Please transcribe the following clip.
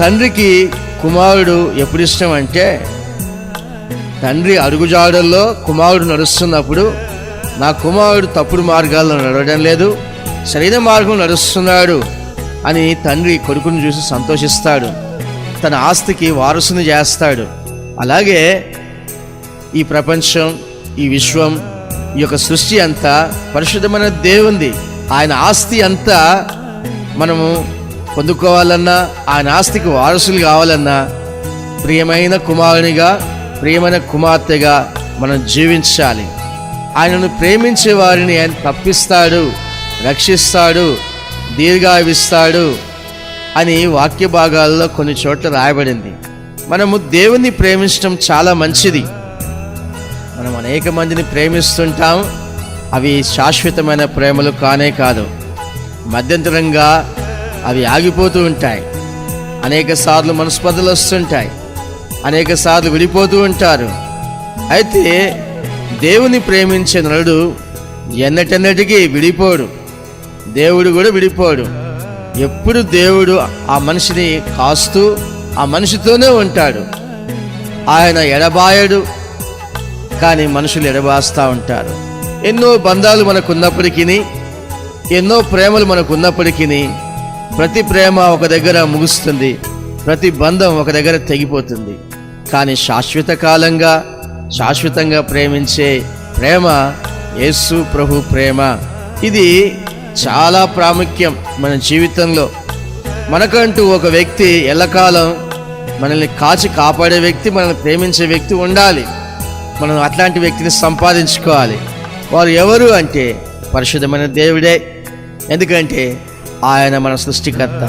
తండ్రికి కుమారుడు ఎప్పుడు ఇష్టం అంటే తండ్రి అడుగుజాడల్లో కుమారుడు నడుస్తున్నప్పుడు నా కుమారుడు తప్పుడు మార్గాల్లో నడవడం లేదు సరైన మార్గం నడుస్తున్నాడు అని తండ్రి కొడుకును చూసి సంతోషిస్తాడు. తన ఆస్తికి వారసుని చేస్తాడు. అలాగే ఈ ప్రపంచం ఈ విశ్వం ఈ యొక్క సృష్టి అంతా పరిశుద్ధమైన దేవుంది. ఆయన ఆస్తి అంతా మనము పొందుకోవాలన్నా ఆ నాస్తికి వారసులు కావాలన్నా ప్రియమైన కుమారునిగా ప్రియమైన కుమార్తెగా మనం జీవించాలి. ఆయనను ప్రేమించే వారిని ఆయన తప్పిస్తాడు రక్షిస్తాడు దీర్ఘాయువిస్తాడు అని వాక్య భాగాల్లో కొన్ని చోట్ల రాయబడింది. మనము దేవుణ్ణి ప్రేమించడం చాలా మంచిది. మనం అనేక మందిని ప్రేమిస్తుంటాం. అవి శాశ్వతమైన ప్రేమలు కానే కాదు. మధ్యంతరంగా అవి ఆగిపోతూ ఉంటాయి. అనేక సార్లు మనస్పర్ధలు వస్తుంటాయి. అనేక సార్లు విడిపోతూ ఉంటారు. అయితే దేవుని ప్రేమించే నరుడు ఎన్నటెన్నటికీ విడిపోడు. దేవుడు కూడా విడిపోడు. ఎప్పుడు దేవుడు ఆ మనిషిని కాస్తూ ఆ మనిషితోనే ఉంటాడు. ఆయన ఎడబాయడు. కానీ మనుషులు ఎడబాస్తూ ఉంటారు. ఎన్నో బంధాలు మనకున్నప్పటికీ ఎన్నో ప్రేమలు మనకున్నప్పటికీ ప్రతి ప్రేమ ఒక దగ్గర ముగుస్తుంది ప్రతి బంధం ఒక దగ్గర తెగిపోతుంది. కానీ శాశ్వత కాలంగా శాశ్వతంగా ప్రేమించే ప్రేమ యేసు ప్రభు ప్రేమ. ఇది చాలా ప్రాముఖ్యం మన జీవితంలో. మనకంటూ ఒక వ్యక్తి ఎల్లకాలం మనల్ని కాచి కాపాడే వ్యక్తి మనల్ని ప్రేమించే వ్యక్తి ఉండాలి. మనం అట్లాంటి వ్యక్తిని సంపాదించుకోవాలి. వారు ఎవరు అంటే పరిశుద్ధమైన దేవుడే. ఎందుకంటే ఆయన మన సృష్టికర్త.